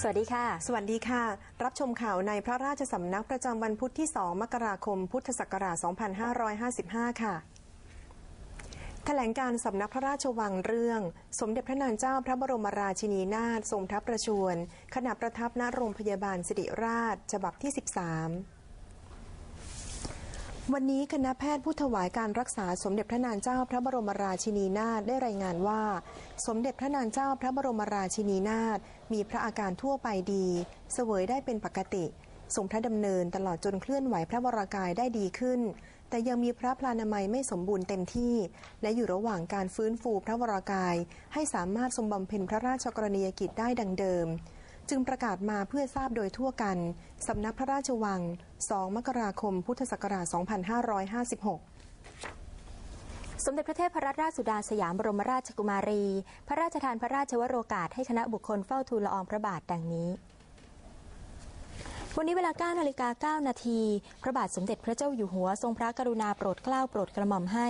สวัสดีค่ะ สวัสดีค่ะ รับชมข่าวในพระราชสำนักประจำวันพุธที่ 2 มกราคม พุทธศักราช 2555 ค่ะแถลงการสำนักพระราชวังเรื่อง สมเด็จพระนางเจ้าพระบรมราชินีนาถทรงทัพประชวรขณะประทับณโรงพยาบาลสิริราช ฉบับที่ 13 วันนี้คณะแพทย์ผู้ถวายการรักษาสมเด็จพระนางเจ้าพระบรมราชินีนาถได้รายงานว่า สมเด็จพระนางเจ้าพระบรมราชินีนาถมีพระอาการทั่วไปดี เสวยได้เป็นปกติทรงพระดำเนินตลอดจนเคลื่อนไหวพระวรากายได้ดีขึ้น แต่ยังมีพระพลานามัยไม่สมบูรณ์เต็มที่ และอยู่ระหว่างการฟื้นฟูพระวรากาย ให้สามารถทรงบำเพ็ญพระราชกรณียกิจได้ดังเดิม จึงประกาศมาเพื่อทราบโดยทั่วกันสำนักพระราชวัง 2 มกราคม พุทธศักราช 2556สมเด็จพระเทพรัตนราชสุดาสยามบรมราชกุมารี พระราชทานพระราชวโรกาสให้คณะบุคคลเฝ้าทูลละอองพระบาทดังนี้ วันนี้เวลา9นาฬิกา9นาทีพระบาทสมเด็จพระเจ้าอยู่หัวทรงพระกรุณาโปรดเกล้าโปรดกระหม่อมให้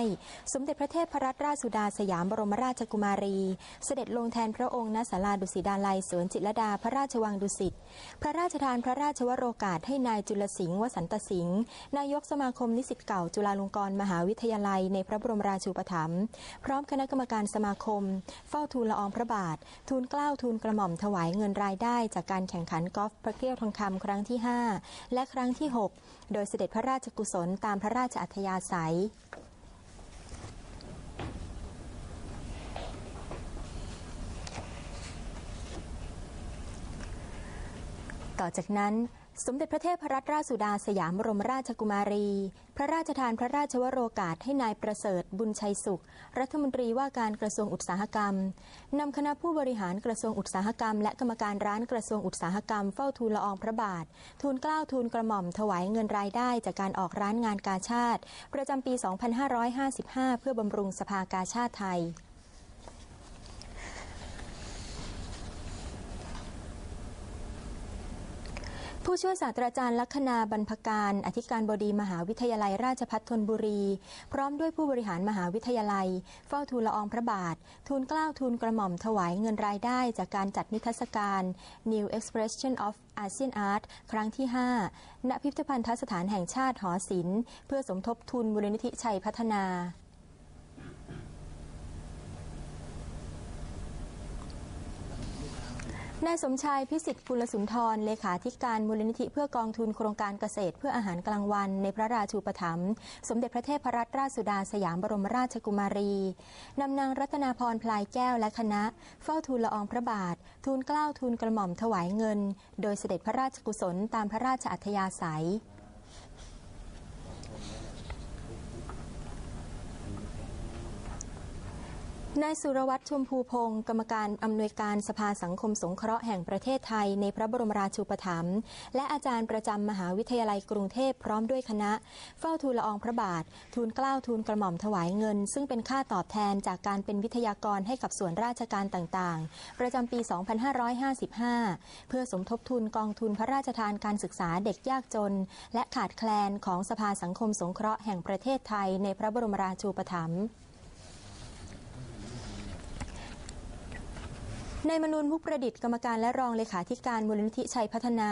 สมเด็จพระเทพรัตนราชสุดาสยามบรมราชกุมารี เสด็จลงแทนพระองค์ณศาลาดุสิตาลัยสวนจิตรดาพระราชวังดุสิตพระราชทานพระราชวโรกาสให้นายจุลสิงห์วสันตสิงห์นายกสมาคมนิสิตเก่าจุฬาลงกรณ์มหาวิทยาลัย ในพระบรมราชูปถัมภ์พร้อมคณะกรรมการสมาคม เฝ้าทูลละอองพระบาท ทูลเกล้าทูลกระหม่อมถวายเงินรายได้ จากการแข่งขันกอล์ฟพระเกลี้ยวทองคำครั้งที่5 และครั้งที่ 6 โดยเสด็จพระราชกุศลตามพระราชอัธยาศัยต่อจากนั้น สมเด็จพระเทพรัตนราชสุดาสยามบรมราชกุมารี พระราชทานพระราชวโรกาสให้นายประเสริฐบุญชัยสุข รัฐมนตรีว่าการกระทรวงอุตสาหกรรม นำคณะผู้บริหารกระทรวงอุตสาหกรรม และกรรมการร้านกระทรวงอุตสาหกรรมเฝ้าทูลละอองพระบาท ทูลเกล้าทูลกระหม่อมถวายเงินรายได้จากการออกร้านงานกาชาติ ประจำปี 2555 เพื่อบำรุงสภากาชาติไทย ผู้ช่วยศาสตราจารย์ลัคนาบรรพการ อธิการบดีมหาวิทยาลัยราชภัฏธนบุรี พร้อมด้วยผู้บริหารมหาวิทยาลัย เฝ้าทูลละอองพระบาท ทูลเกล้าทูลกระหม่อมถวายเงินรายได้จากการจัดนิทรรศการ New Expression of ASEAN Art ครั้งที่ 5 ณ พิพิธภัณฑสถานแห่งชาติหอศิลป์ เพื่อสมทบทุนมูลนิธิชัยพัฒนา นายสมชายพิสิทธิ์กุลสุนทร เลขาธิการมูลนิธิเพื่อกองทุนโครงการเกษตร เพื่ออาหารกลางวัน ในพระราชูปถัมภ์สมเด็จพระเทพรัตนราชสุดาสยามบรมราชกุมารีนำนางรัตนาพรพลายแก้วและคณะ เฝ้าทูลละอองพระบาท ทูลเกล้าทูลกระหม่อมถวายเงิน โดยเสด็จพระราชกุศลตามพระราชอัธยาศัย นายสุรวัตรชมพูพงศ์กรรมการอำนวยการสภาสังคมสงเคราะห์แห่งประเทศไทยในพระบรมราชูปถัมภ์และอาจารย์ประจำมหาวิทยาลัยกรุงเทพพร้อมด้วยคณะ เฝ้าทูลละอองพระบาท ทูลเกล้าทูลกระหม่อมถวายเงิน ซึ่งเป็นค่าตอบแทนจากการเป็นวิทยากรให้กับส่วนราชการต่างๆ ประจำปี 2555 เพื่อสมทบทุนกองทุนพระราชทานการศึกษาเด็กยากจน และขาดแคลนของสภาสังคมสงเคราะห์แห่งประเทศไทยในพระบรมราชูปถัมภ์ นายมนูนมุกประดิษฐ์กรรมการและรองเลขาธิการมูลนิธิชัยพัฒนา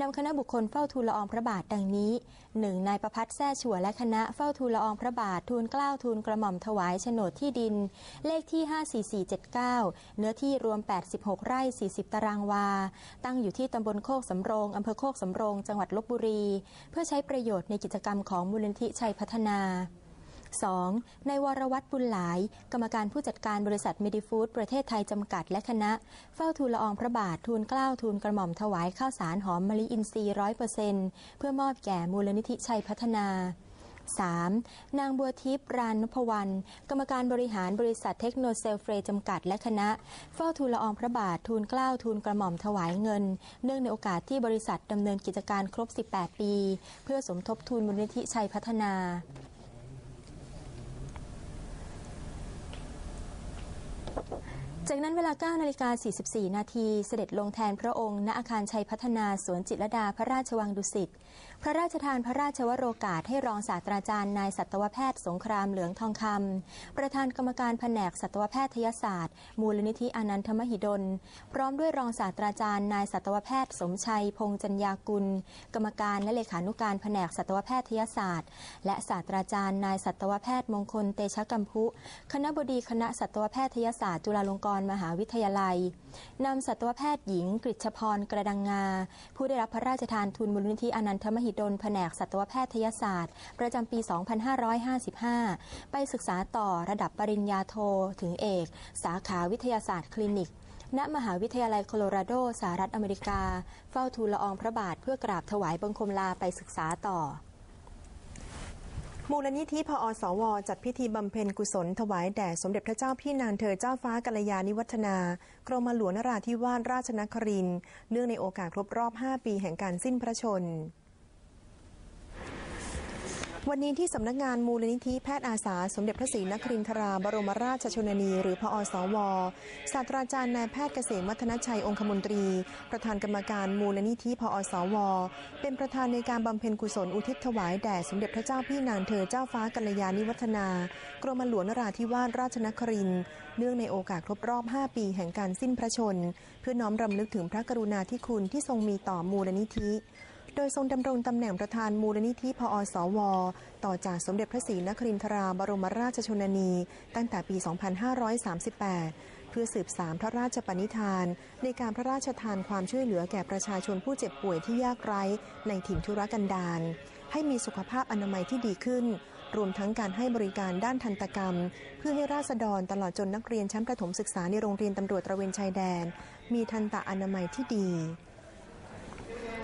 นำคณะบุคคลเฝ้าทูลละอองพระบาทดังนี้หนึ่งนายประพัฒน์แซ่ชัวและคณะเฝ้าทูลละอองพระบาททูลเกล้าทูลกระหม่อมถวายโฉนดที่ดิน เลขที่ 54479 เนื้อที่รวม 86 ไร่ 40 ตารางวา ตั้งอยู่ที่ตำบลโคกสำโรงอำเภอโคกสำโรง จังหวัดลบบุรี เพื่อใช้ประโยชน์ในกิจกรรมของมูลนิธิชัยพัฒนา 2. ในวรวัตรบุญหลาย กรรมการผู้จัดการบริษัทเมดิฟู้ดประเทศไทยจำกัดและคณะ เฝ้าทูลละอองพระบาททูลเกล้าทูลกระหม่อมถวายข้าวสารหอมมะลิอินทรีย์ร้อยเปอร์เซ็นต์เพื่อมอบแก่มูลนิธิชัยพัฒนา 3. นางบัวทิพย์รานนพวรรณกรรมการบริหารบริษัทเทคโนเซลเฟรจำกัดและคณะ เฝ้าทูลละอองพระบาททูลเกล้าทูลกระหม่อมถวายเงิน เนื่องในโอกาสที่บริษัทดำเนินกิจการครบ 18 ปี เพื่อสมทบทุนมูลนิธิชัยพัฒนา จากนั้นเวลา9นาฬิกา44 นาทีเสด็จลงแทนพระองค์ณอาคารชัยพัฒนาสวนจิตรดาพระราชวังดุสิต พระราชทานพระราชวโรกาสให้รองศาสตราจารย์นายสัตวแพทย์สงครามเหลืองทองคำประธานกรรมการแผนกสัตวแพทยศาสตร์ มูลนิธิอนันทมหิดล พร้อมด้วยรองศาสตราจารย์นายสัตวแพทย์สมชัย พงจัญญากุล กรรมการและเลขานุการแผนกสัตวแพทยศาสตร์ และศาสตราจารย์นายสัตวแพทย์มงคลเตชะกัมพุ คณะบดีคณะสัตวแพทยศาสตร์จุฬาลงกรณ์มหาวิทยาลัยนำสัตวแพทย์หญิงกฤษพรกระดังงา ผู้ได้รับพระราชทานทุนมูลนิธิอนันทมหิดลแผนกสัตวแพทยศาสตร์ ประจำปี 2555 ไปศึกษาต่อระดับปริญญาโทถึงเอก สาขาวิทยาศาสตร์คลินิกณมหาวิทยาลัยโคโลราโดสหรัฐอเมริกา เฝ้าทูลละอองพระบาทเพื่อกราบถวายบังคมลาไปศึกษาต่อ มูลนิธิพอสว จัดพิธีบำเพ็ญกุศลถวายแด่สมเด็จพระเจ้าพี่นางเธอเจ้าฟ้ากัลยาณิวัฒนากรมหลวงนราธิวาสราชนคริน เนื่องในโอกาสครบรอบ 5 ปีแห่งการสิ้นพระชน วันนี้ที่สำนักงานมูลนิธิแพทย์อาสา สมเด็จพระศรีนครินทราบรมราชชนนี หรือพอสวศาสตราจารย์นายแพทย์เกษมวัฒนชัยองคมนตรี ประธานกรรมการมูลนิธิพอสว เป็นประธานในการบำเพ็ญกุศลอุทิศถวายแด่สมเด็จพระเจ้าพี่นางเธอเจ้าฟ้ากัลยาณิวัฒนากรมหลวงนราธิวาสราชนครินเนื่องในโอกาสครบรอบ 5 ปีแห่งการสิ้นพระชน เพื่อน้อมรำลึกถึงพระกรุณาธิคุณที่ทรงมีต่อมูลนิธิ โดยทรงดำรงตำแหน่งประธานมูลนิธิพอสว ต่อจากสมเด็จพระศรีนครินทราบรมราชชนนี ตั้งแต่ปี 2538 เพื่อสืบสารพระราชปณิธาน ในการพระราชทานความช่วยเหลือแก่ประชาชนผู้เจ็บป่วยที่ยากไร้ในถิ่นทุรกันดารให้มีสุขภาพอนามัยที่ดีขึ้น รวมทั้งการให้บริการด้านทันตกรรม เพื่อให้ราษฎรตลอดจนนักเรียนชั้นประถมศึกษาในโรงเรียนตำรวจตระเวนชายแดน มีทันตอนามัยที่ดี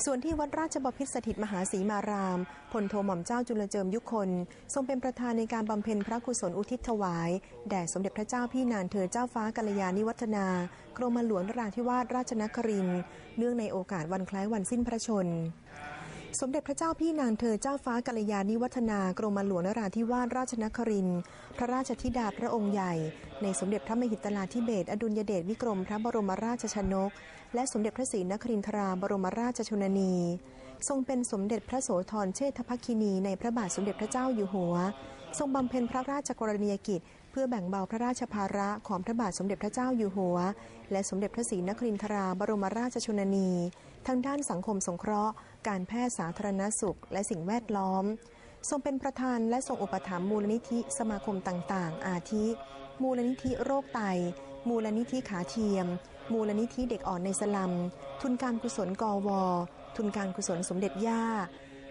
ส่วนที่วัดราชบพิตรสถิตมหาศรีมารามพลโทหม่อมเจ้าจุลเจิมยุคน ทรงเป็นประธานในการบำเพ็ญพระกุศลอุทิศถวาย แด่สมเด็จพระเจ้าพี่นางเธอเจ้าฟ้ากัลยาณิวัฒนากรมหลวงนราธิวาสราชนครินทร์เนื่องในโอกาสวันคล้ายวันสิ้นพระชนสมเด็จพระเจ้าพี่นางเธอเจ้าฟ้ากัลยาณิวัฒนากรมหลวงนราธิวาสราชนครินทร์พระราชธิดาพระองค์ใหญ่ ในสมเด็จพระมหิตลาธิเบศอดุลยเดชวิกรมพระบรมราชชนก และสมเด็จพระศรีนครินทราบรมราชชนนี ทรงเป็นสมเด็จพระโสธรเชษฐภคินีในพระบาทสมเด็จพระเจ้าอยู่หัว ทรงบำเพ็ญพระราชกรณียกิจ เพื่อแบ่งเบาพระราชภาระของพระบาทสมเด็จพระเจ้าอยู่หัว และสมเด็จพระศรีนครินทราบรมราชชนนี ทั้งด้านสังคมสงเคราะห์ การแพทย์สาธารณสุข และสิ่งแวดล้อมทรงเป็นประธานและทรงอุปถัมภ์มูลนิธิสมาคมต่างๆ อาทิ มูลนิธิโรคไต มูลนิธิขาเทียม มูลนิธิเด็กอ่อนในสลัม ทุนการกุศลกวทุนการกุศลสมเด็จย่า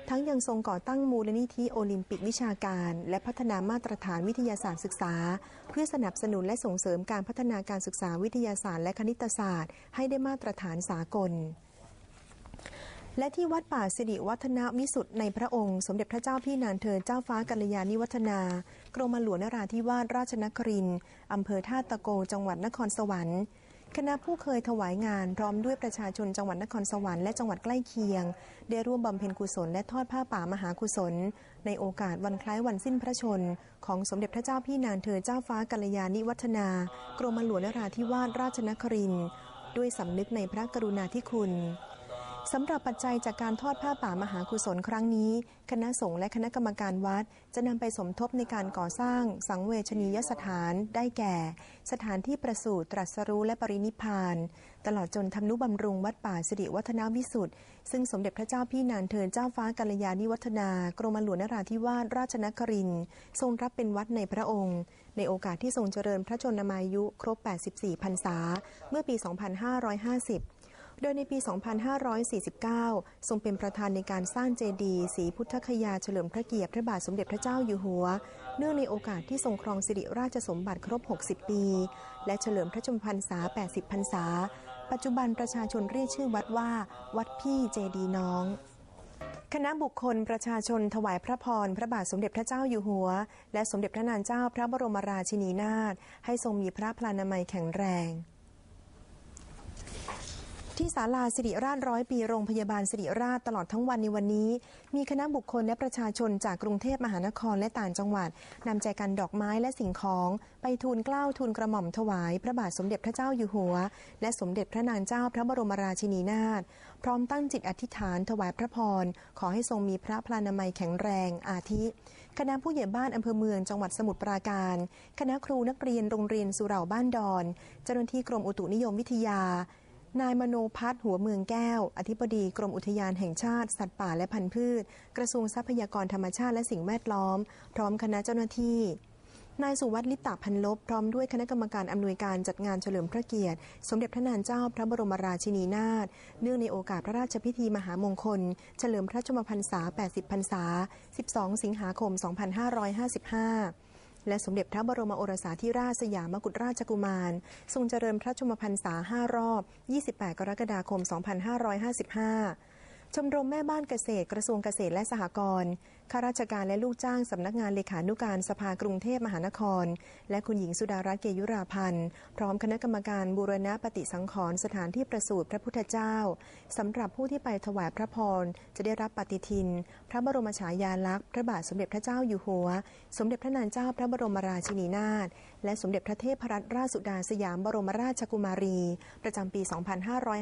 ทั้งยังทรงก่อตั้งมูลนิธิโอลิมปิกวิชาการ และพัฒนามาตรฐานวิทยาศาสตร์ศึกษา เพื่อสนับสนุนและส่งเสริมการพัฒนาการศึกษาวิทยาศาสตร์และคณิตศาสตร์ ให้ได้มาตรฐานสากล และที่วัดป่าสิริวัฒนวิสุทธิ์ในพระองค์ สมเด็จพระเจ้าพี่นางเธอเจ้าฟ้ากัลยาณิวัฒนากรมหลวงนราธิวาสราชนครินทร์อำเภอท่าตะโกจังหวัดนครสวรรค์คณะผู้เคยถวายงานพร้อมด้วยประชาชนจังหวัดนครสวรรค์และจังหวัดใกล้เคียง ได้ร่วมบำเพ็ญกุศลและทอดผ้าป่ามหากุศล ในโอกาสวันคล้ายวันสิ้นพระชน ของสมเด็จพระเจ้าพี่นางเธอเจ้าฟ้ากัลยาณิวัฒนา กรมหลวงนราธิวาสราชนครินทร์ด้วยสำนึกในพระกรุณาธิคุณ สำหรับปัจจัยจากการทอดผ้าป่ามหากุศลครั้งนี้ คณะสงฆ์และคณะกรรมการวัด จะนำไปสมทบในการก่อสร้าง สังเวชนียสถานได้แก่ สถานที่ประสูติตรัสรู้และปรินิพาน ตลอดจนทำนุบำรุงวัดป่าสิริวัฒนวิสุทธิ์ซึ่งสมเด็จพระเจ้าพี่นางเธอเจ้าฟ้ากัลยาณิวัฒนากรมหลวงนราธิวาสราชนครินทรงรับเป็นวัดในพระองค์ ในโอกาสที่ทรงเจริญพระชนมายุครบ 84 พรรษา เมื่อปี 2550 โดยในปี 2549 ทรงเป็นประธานในการสร้างเจดีย์ศรีพุทธคยาเฉลิมพระเกียรติพระบาทสมเด็จพระเจ้าอยู่หัว เนื่องในโอกาสที่ทรงครองสิริราชสมบัติครบ 60 ปี และเฉลิมพระชนมพรรษา 80 พรรษา ปัจจุบันประชาชนเรียกชื่อวัดว่า วัดพี่เจดีน้องคณะบุคคลประชาชนถวายพระพร พระบาทสมเด็จพระเจ้าอยู่หัว และสมเด็จพระนางเจ้าพระบรมราชินีนาถให้ทรงมีพระพลานามัยแข็งแรง ที่ศาลาสิริราชร้อยปีโรงพยาบาลสิริราชตลอดทั้งวันในวันนี้ มีคณะบุคคลและประชาชนจากกรุงเทพมหานครและต่างจังหวัดนำใจกันดอกไม้และสิ่งของ ไปทูลเกล้าทูลกระหม่อมถวาย พระบาทสมเด็จพระเจ้าอยู่หัว และสมเด็จพระนางเจ้าพระบรมราชินีนาถพร้อมตั้งจิตอธิษฐานถวายพระพร ขอให้ทรงมีพระพลานามัยแข็งแรง อาทิ คณะผู้ใหญ่บ้านอำเภอเมืองจังหวัดสมุทรปราการ คณะครูนักเรียนโรงเรียนสุเหร่าบ้านดอน เจ้าหน้าที่กรมอุตุนิยมวิทยา นายมโนพัฒน์หัวเมืองแก้ว อธิบดีกรมอุทยานแห่งชาติ สัตว์ป่าและพันธุ์พืช กระทรวงทรัพยากรธรรมชาติและสิ่งแวดล้อม พร้อมคณะเจ้าหน้าที่ นายสุวัสดิ์ลิปตาพันลบ พร้อมด้วยคณะกรรมการอำนวยการจัดงานเฉลิมพระเกียรติ สมเด็จพระนางเจ้าพระบรมราชินีนาถ เนื่องในโอกาสพระราชพิธีมหามงคล เฉลิมพระชนมพรรษา 80 พรรษา 12 สิงหาคม 2555 และสมเด็จพระบรมโอรสาธิราชสยามกุฎราชกุมาร ทรงเจริญพระชมพรรษา 5 รอบ 28 กรกฎาคม 2555 ชมรมแม่บ้านเกษตรกระทรวงเกษตรและสหกรณ์ ข้าราชการและลูกจ้างสำนักงานเลขานุการสภากรุงเทพมหานคร และคุณหญิงสุดารัตน์เกยุราพันธ์ พร้อมคณะกรรมการบูรณะปฏิสังขรณ์สถานที่ประสูติพระพุทธเจ้าสำหรับผู้ที่ไปถวายพระพร จะได้รับปฏิทิน พระบรมฉายาลักษณ์พระบาทสมเด็จพระเจ้าอยู่หัว สมเด็จพระนางเจ้าพระบรมราชินีนาถและสมเด็จพระเทพรัตนราชสุดาสยามบรมราชกุมารี ประจำปี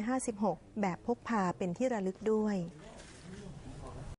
2556 แบบพกพาเป็นที่ระลึกด้วย